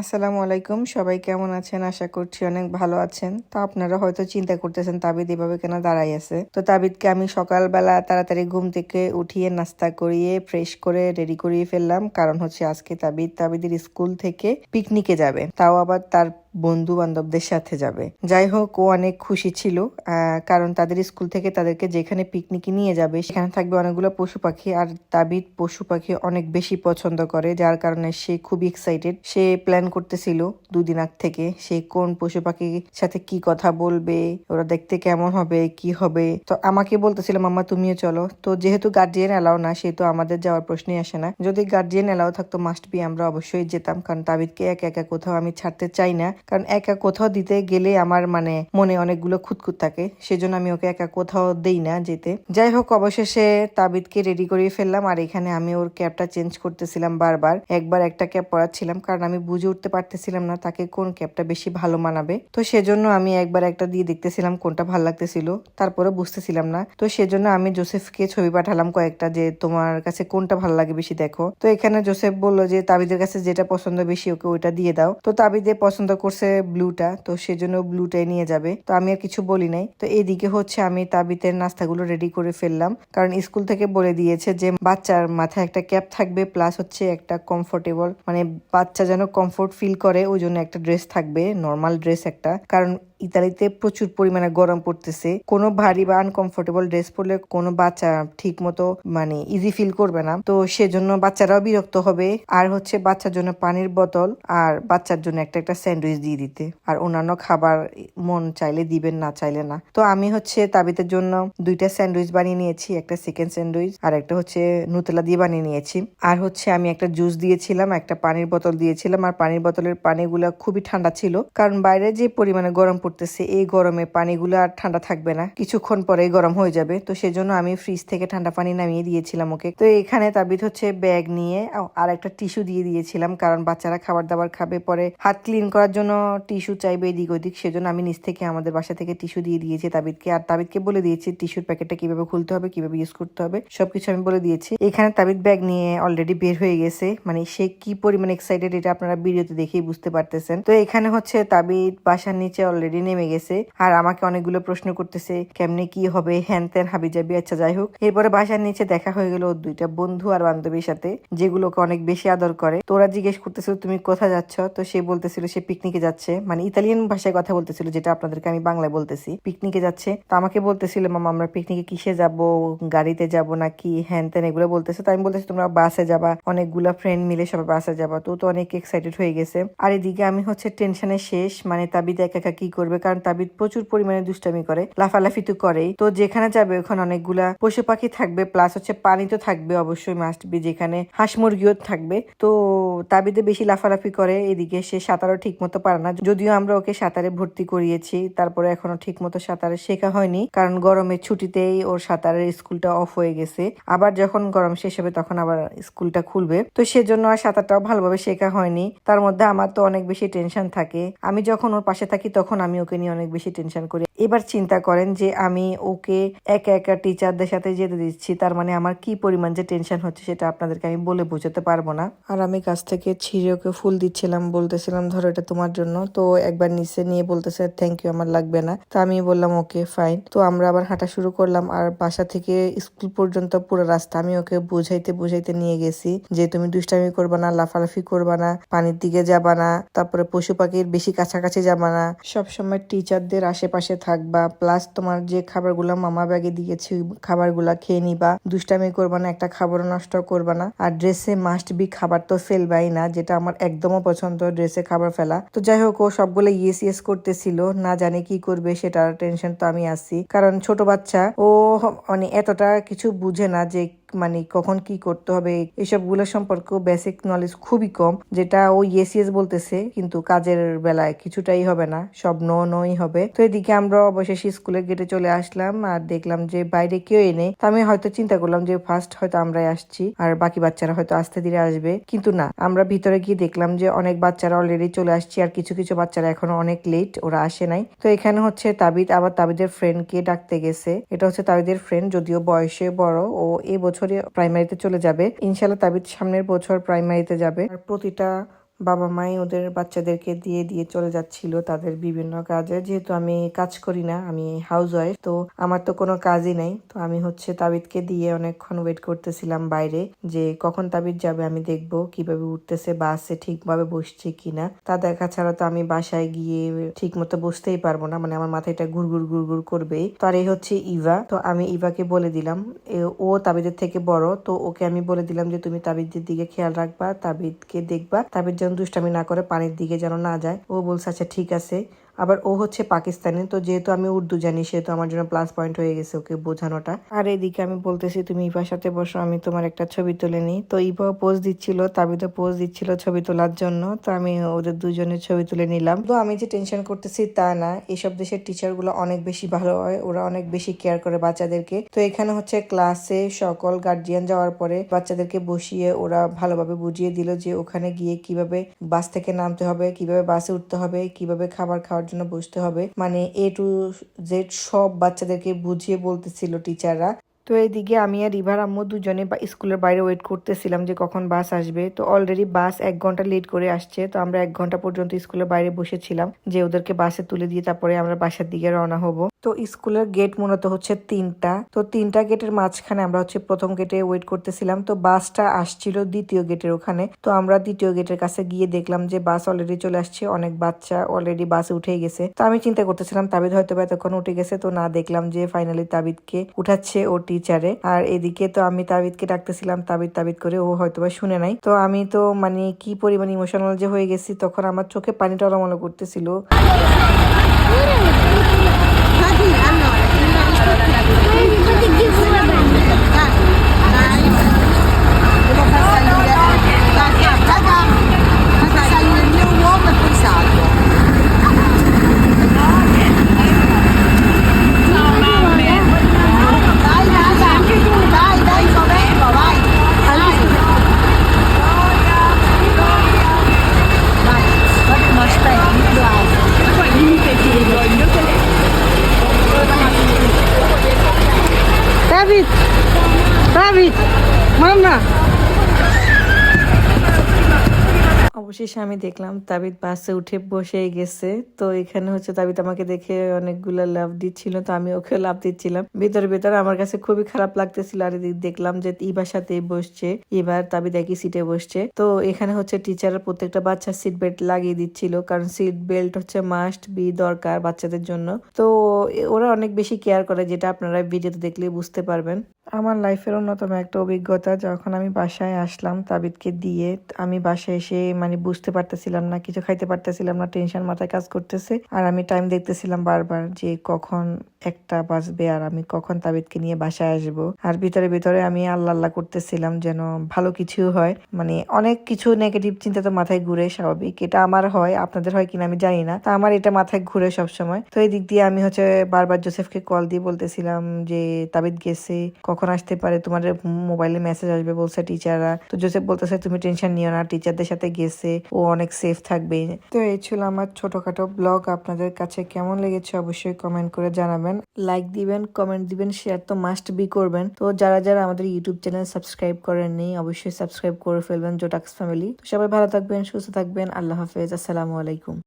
আসসালামু আলাইকুম। সবাই কেমন আছেন? আশা করছি অনেক ভালো আছেন। তো আপনারা হয়তো চিন্তা করতেছেন, তাবিদ এভাবে কেন দাঁড়াই আছে? তো তাবিদকে আমি সকালবেলা তাড়াতাড়ি ঘুম থেকে উঠিয়ে নাস্তা করিয়ে ফ্রেশ করে রেডি করিয়ে ফেললাম। কারণ হচ্ছে আজকে তাবিদ তাবিদের স্কুল থেকে পিকনিকে যাবে। তাও আবার তার বন্ধু বান্ধবদের সাথে যাবে। যাই হোক, ও অনেক খুশি ছিল কারণ তাদের স্কুল থেকে তাদেরকে যেখানে পিকনিকে নিয়ে যাবে, সেখানে থাকবে অনেকগুলো পশু পাখি, আর তাবিদ পশু পাখি অনেক বেশি পছন্দ করে, যার কারণে সে খুবই এক্সাইটেড সে প্ল্যান করতেছিল দুদিন আগ থেকে, সে কোন পশু পাখির সাথে কি কথা বলবে, ওরা দেখতে কেমন হবে, কি হবে। তো আমাকে বলতেছিল, মাম্মা, তুমিও চলো। তো যেহেতু গার্জিয়ান এলাও না সেহেতু আমাদের যাওয়ার প্রশ্নই আসে না। যদি গার্জিয়ান এলাও থাকতো মাস্ট বি আমরা অবশ্যই যেতাম, কারণ তাবিদকে একা একা কোথাও আমি ছাড়তে চাই না। কারণ একা কোথাও দিতে গেলে আমার মানে মনে অনেকগুলো খুঁতখুত থাকে। সেজন্য আমি ওকে একা কোথাও দেই না যেতে। যাই হোক, অবশেষে তাবিদকে রেডি করিয়ে ফেললাম আর এখানে আমি ওর ক্যাবটা চেঞ্জ করতেছিলাম বারবার। একবার একটা ক্যাব পরাচ্ছিলাম কারণ আমি বুঝে উঠতে পারতেছিলাম না তাকে কোন ক্যাবটা বেশি ভালো মানাবে। তো সেজন্য আমি একবার একটা দিয়ে দেখতেছিলাম কোনটা ভালো লাগতেছিল তারপরে বুঝতেছিলাম না। তো সেজন্য আমি জোসেফকে ছবি পাঠালাম কয়েকটা যে, তোমার কাছে কোনটা ভালো লাগে বেশি দেখো? তো এখানে জোসেফ বলল যে, তাবিদের কাছে যেটা পছন্দ বেশি ওকে ওইটা দিয়ে দাও। তো তাবিদে পছন্দ করছে ব্লুটা, তো সেজন্য ব্লুটাই নিয়ে যাবে। তো আমি আর কিছু বলি নাই। তো এদিকে হচ্ছে আমি তাবিতের নাস্তাগুলো রেডি করে ফেললাম। কারণ স্কুল থেকে বলে দিয়েছে যে বাচ্চার মাথায় একটা ক্যাপ থাকবে প্লাস হচ্ছে একটা কমফোর্টেবল মানে বাচ্চা যেন কমফোর্ট ফিল করে, ওই জন্য একটা ড্রেস থাকবে নর্মাল ড্রেস একটা। কারণ ইতালিতে প্রচুর পরিমাণে গরম পড়তেছে। কোনো ভারী বা আনকমফোর্টেবল ড্রেস পরলে কোনো বাচ্চা ঠিক মতো মানে ইজি ফিল করবে না। তো সেজন্য বাচ্চারাও বিরক্ত হবে। আর হচ্ছে বাচ্চার জন্য পানির বোতল আর বাচ্চার জন্য একটা একটা স্যান্ডউইচ দিয়ে দিতে। আর অন্যান্য খাবার মন চাইলে দিবেন, না চাইলে না। তো আমি হচ্ছে তাবিতের জন্য দুইটা স্যান্ডউইচ বানিয়ে নিয়েছি, একটা সেকেন্ড স্যান্ডউইচ আর একটা হচ্ছে নুতেলা দিয়ে বানিয়ে নিয়েছি। আর হচ্ছে আমি একটা জুস দিয়েছিলাম, একটা পানির বোতল দিয়েছিলাম। আর পানির বোতলের পানিগুলো খুবই ঠান্ডা ছিল। কারণ বাইরে যে পরিমাণে গরম পড়তেছে এই গরমে পানিগুলো আর ঠান্ডা থাকবে না। কিছুক্ষণ পরে গরম হয়ে যাবে। তো সেজন্য আমি ফ্রিজ থেকে ঠান্ডা পানি নামিয়ে দিয়েছিলাম ওকে। তো এখানে তাবিদ হচ্ছে ব্যাগ নিয়ে আর একটা টিস্যু দিয়ে দিয়েছিলাম, কারণ বাচ্চারা খাবার দাবার খাবে, পরে হাত ক্লিন করার জন্য টিস্যু চাইবে এদিক ওদিক। সেজন্য আমি নিচ থেকে আমাদের বাসা থেকে টিস্যু দিয়ে দিয়েছি তাবিদকে আর তাবিদকে বলে দিয়েছি টিস্যুর প্যাকেটটা কীভাবে খুলতে হবে, কীভাবে ইউজ করতে হবে, সবকিছু আমি বলে দিয়েছি। এখানে তাবিদ ব্যাগ নিয়ে অলরেডি বের হয়ে গেছে। মানে সে কি পরিমাণে এক্সাইটেড এটা আপনারা ভিডিওতে দেখেই বুঝতে পারতেছেন। তো এখানে হচ্ছে তাবিদ বাসার নিচে অলরেডি নেমে গেছে আর আমাকে অনেকগুলো প্রশ্ন করতেছে, কেমনে কি হবে? হ্যান ত্যান, হাবি যাবি আচ্ছা যাই হোক। এরপরে বাসার নিচে দেখা হয়ে গেল দুইটা বন্ধু আর বান্ধবীর সাথে, যেগুলোকে অনেক বেশি আদর করে। তো ওরা জিজ্ঞেস করতেছিল, তুমি কোথায় যাচ্ছ? তো সে বলতেছিল, সে পিকনিকে যাচ্ছে। মানে ইতালিয়ান ভাষায় কথা বলতেছিল, যেটা আপনাদেরকে আমি বাংলায় বলতেছি। পিকনিকে যাচ্ছে? তো আমাকে বলতেছিল, মামা, আমরা পিকনিকে কিসে যাব? গাড়িতে যাব নাকি হ্যান ত্যান? এগুলো বলতেছে। তো আমি বলতেছি, তোমরা বাসে যাবা, অনেকগুলা ফ্রেন্ড মিলে সবাই বাসে যাবা। তো তো অনেক এক্সাইটেড হয়ে গেছে। আর এদিকে আমি হচ্ছে টেনশনে শেষ মানে তাবিদ একা একা কি করবে? কারণ তাবিদ প্রচুর পরিমাণে দুষ্টামি করে, লাফালাফি তো করেই। তো যেখানে যাবে, ওখানে অনেকগুলা পশু পাখি থাকবে প্লাস হচ্ছে পানি তো থাকবে অবশ্যই মাস্ট বি যেখানে হাঁস মুরগিও থাকবে। তো তাবিদে বেশি লাফালাফি করে, এদিকে সে সাঁতারও ঠিক মতো পারে না। যদিও আমরা ওকে সাঁতারে ভর্তি করিয়েছি, তারপরে এখনও ঠিক মতো সাঁতারে শেখা হয়নি, কারণ গরমের ছুটিতেই ওর সাঁতারের স্কুলটা অফ হয়ে গেছে। আবার যখন গরম শেষ হবে, তখন আবার স্কুলটা খুলবে। তো সেজন্য আর সাঁতারটাও ভালোভাবে শেখা হয়নি। তার মধ্যে আমার তো অনেক বেশি টেনশন থাকে। আমি যখন ওর পাশে থাকি, তখন আমি ওকে নিয়ে অনেক বেশি টেনশন করি। এবার চিন্তা করেন যে আমি ওকে একা একা টিচারদের সাথে যেতে দিচ্ছি, তার মানে আমার কি পরিমাণ যে টেনশন হচ্ছে সেটা আপনাদেরকে আমি বলে বোঝাতে পারব না। আর আমি কাছ থেকে ছিঁড়ে ওকে ফুল দিচ্ছিলাম, বলতেছিলাম, ধরো এটা তোমার জন্য। তো একবার নিচে নিয়ে বলতেছে থ্যাংক ইউ আমার লাগবে না। তো আমি বললাম ওকে ফাইন তো আমরা আবার হাঁটা শুরু করলাম, আর বাসা থেকে স্কুল পর্যন্ত পুরো রাস্তা আমি ওকে বুঝাইতে বুঝাইতে নিয়ে গেছি যে, তুমি দুষ্টামি করবা না, লাফালাফি করবা না, পানির দিকে যাবা না, তারপরে পশু পাখির বেশি কাছাকাছি যাবা না। সবসময় টিচারদের আশেপাশে থাকবা প্লাস তোমার যে খাবারগুলো মামা ব্যাগে দিয়েছি খাবারগুলা খেয়ে নিবা। দুষ্টামি করবা না, একটা খাবারও নষ্ট করবা না। আর ড্রেসে মাস্ট বি খাবার তো ফেলবাই না, যেটা আমার একদমও পছন্দ ড্রেসে খাবার ফেলা। তো যাই হোক, ও সবগুলো ইয়েস ইয়েস করতেছিল, না জানে কি করবে, সেটার টেনশন তো আমি আছি। কারণ ছোট বাচ্চা, ও মানে এতটা কিছু বুঝে না যে মানে কখন কি করতে হবে এসবগুলো সম্পর্কে বেসিক নলেজ খুবই কম, যেটা ও ইয়েস ইয়েস বলতেছে, কিন্তু কাজের বেলায় কিছুটাই হবে না, সব নো নোই হবে। তো এদিকে আমরা অবশেষে স্কুলের গেটে চলে আসলাম আর দেখলাম যে বাইরে কেউ তো আমি হয়তো চিন্তা করলাম যে ফার্স্ট হয়তো আমরাই আসছি, আর বাকি বাচ্চারা হয়তো আস্তে ধীরে আসবে, কিন্তু না, আমরা ভিতরে গিয়ে দেখলাম যে অনেক বাচ্চারা অলরেডি চলে আসছে, আর কিছু কিছু বাচ্চারা এখনও অনেক লেট ওরা আসে নাই। তো এখানে হচ্ছে তাবিদ, আবার তাবিদের ফ্রেন্ডকে ডাকতে গেছে, এটা হচ্ছে তাবিদের ফ্রেন্ড যদিও বয়সে বড়, ও এই বছরই প্রাইমারিতে চলে যাবে। ইনশাল্লাহ তাবিদ সামনের বছর প্রাইমারিতে যাবে। আর প্রতিটা বাবা মাই ওদের বাচ্চাদেরকে দিয়ে দিয়ে চলে যাচ্ছিল তাদের বিভিন্ন কাজে। যেহেতু আমি কাজ করি না, আমি হাউস ওয়াইফ তো আমার তো কোনো কাজই নাই। তো আমি হচ্ছে তাবিদকে দিয়ে অনেকক্ষণ ওয়েট করতেছিলাম বাইরে যে কখন তাবিদ যাবে আমি দেখব কীভাবে উঠতেছে, বাসে ঠিকভাবে বসছে কিনা। তা দেখা ছাড়া তো আমি বাসায় গিয়ে ঠিক মতো বসতেই পারব না মানে আমার মাথাটা ঘুরঘুর ঘুর করবেই। তো আর এই হচ্ছে ইভা, তো আমি ইভাকে বলে দিলাম ও তাবিদের থেকে বড়, তো ওকে আমি বলে দিলাম যে তুমি তাবিদের দিকে খেয়াল রাখবা তাবিদকে দেখবা। তাবিদ যেন দুষ্টামি না করে পানির দিকে যেন না যায়। ও বলছে আচ্ছা ঠিক আছে। আবার ও হচ্ছে পাকিস্তানি, তো যেহেতু আমি উর্দু জানি, সেহেতু আমার জন্য প্লাস পয়েন্ট হয়ে গেছে ওকে বোঝানোটা। আর এদিকে আমি বলতেছি, তুমি ইভার সাথে বসো, আমি তোমার একটা ছবি তুলে নিই। তো ইভাও পোজ দিচ্ছিল, তাবিদও পোজ দিচ্ছিল ছবি তোলার জন্য, তো আমি ওদের দুজনের ছবি তুলে নিলাম। তো আমি যে টেনশন করতেছি তা না, এসব দেশের টিচারগুলো অনেক বেশি ভালো হয়, ওরা অনেক বেশি কেয়ার করে বাচ্চাদেরকে। তো এখানে হচ্ছে ক্লাসে সকল গার্জিয়ান যাওয়ার পরে বাচ্চাদেরকে বসিয়ে ওরা ভালোভাবে বুঝিয়ে দিল যে ওখানে গিয়ে কীভাবে বাস থেকে নামতে হবে, কীভাবে বাসে উঠতে হবে, কীভাবে খাবার খাওয়ার জন্য বসতে হবে। মানে এ টু জেড সব বাচ্চাদেরকে বুঝিয়ে বলতেছিল টিচাররা তো এইদিকে আমি আর রিভার আম্মু দুজনে স্কুলের বাইরে ওয়েট করতেছিলাম যে কখন বাস আসবে। তো অলরেডি বাস এক ঘণ্টা লেট করে আসছে, তো আমরা এক ঘণ্টা পর্যন্ত স্কুলের বাইরে বসেছিলাম যে ওদেরকে বাসে তুলে দিয়ে তারপরে আমরা বাসার দিকে রওনা হব। তো স্কুলের গেট মূলত হচ্ছে তিনটা। তো তিনটা গেটের মাঝখানে আমরা হচ্ছে প্রথম গেটে ওয়েট করতেছিলাম। তো বাসটা আসছিল দ্বিতীয় গেটের ওখানে। তো আমরা দ্বিতীয় গেটের কাছে গিয়ে দেখলাম যে বাস অলরেডি চলে আসছে, অনেক বাচ্চা অলরেডি বাসে উঠে গেছে। তো আমি চিন্তা করতেছিলাম, তাবিদ হয়তো বা এতক্ষণ উঠে গেছে। তো না দেখলাম যে ফাইনালি তাবিদকে উঠাচ্ছে ও টিচারে আর এদিকে তো আমি তাবিদকে ডাকতেছিলাম, তাবিদ তাবিদ করে ও হয়তো বা শুনে নাই। তো আমি তো মানে কি পরিমাণ ইমোশনাল যে হয়ে গেছি, তখন আমার চোখে পানি টলমলো করতেছিল। অবশেষে আমি দেখলাম তাবিদ বাসে উঠে বসে গেছে। তো এখানে হচ্ছে তাবিদ আমাকে দেখে অনেকগুলো লাভ দিচ্ছিল, তো আমি ওকে লাভ দিচ্ছিলাম। ভিতরে ভিতরে আমার কাছে খুবই খারাপ লাগতেছিল আর দেখলাম যে ইবার সাথে বসছে। এবার তাবিদ একই সিটে বসছে। তো এখানে হচ্ছে টিচার প্রত্যেকটা বাচ্চার সিট বেল্ট লাগিয়ে দিচ্ছিল, কারণ সিট বেল্ট হচ্ছে মাস্ট বি দরকার বাচ্চাদের জন্য। তো ওরা অনেক বেশি কেয়ার করে, যেটা আপনারা ভিডিওতে দেখলে বুঝতে পারবেন। আমার লাইফের অন্যতম একটা অভিজ্ঞতা, যখন আমি বাসায় আসলাম তাবিদকে দিয়ে, আমি বাসায় এসে মানে বুঝতে পারতেছিলাম না, কিছু খাইতে পারতেছিলাম না, টেনশন মাথায় কাজ করতেছে। আর আমি টাইম দেখতেছিলাম বারবার যে কখন একটা বাজবে আর আমি কখন তাবিদকে নিয়ে বাসায় আসব। আর ভিতরে ভিতরে আমি আল্লাহ আল্লাহ করতেছিলাম যেন ভালো কিছু হয়। মানে অনেক কিছু নেগেটিভ চিন্তা তো মাথায় ঘুরে স্বাভাবিক, এটা আমার হয়, আপনাদের হয় কিনা আমি জানি না, তা আমার এটা মাথায় ঘুরে সব সময় তো এই দিক দিয়ে আমি হচ্ছে বারবার জোসেফকে কল দিয়ে বলতেছিলাম যে তাবিদ গেছে, কখন আসতে পারে, তোমার মোবাইলে মেসেজ আসবে বলছে টিচাররা তো জোসেফ বলতেছে, তুমি টেনশন নিও না টিচারদের সাথে গেছে, ও অনেক সেফ থাকবে। তো এই ছিল আমার ছোটখাটো ব্লগ আপনাদের কাছে কেমন লেগেছে অবশ্যই কমেন্ট করে জানাবেন। লাইক দিবেন কমেন্ট দিবেন শেয়ার তো মাস্ট বি করবেন। তো যারা যারা আমাদের ইউটিউব চ্যানেল সাবস্ক্রাইব করেননি, অবশ্যই সাবস্ক্রাইব করে ফেলবেন জোটাক্স ফ্যামিলি সবাই ভালো থাকবেন, সুস্থ থাকবেন। আল্লাহ হাফেজ। আসসালামু আলাইকুম।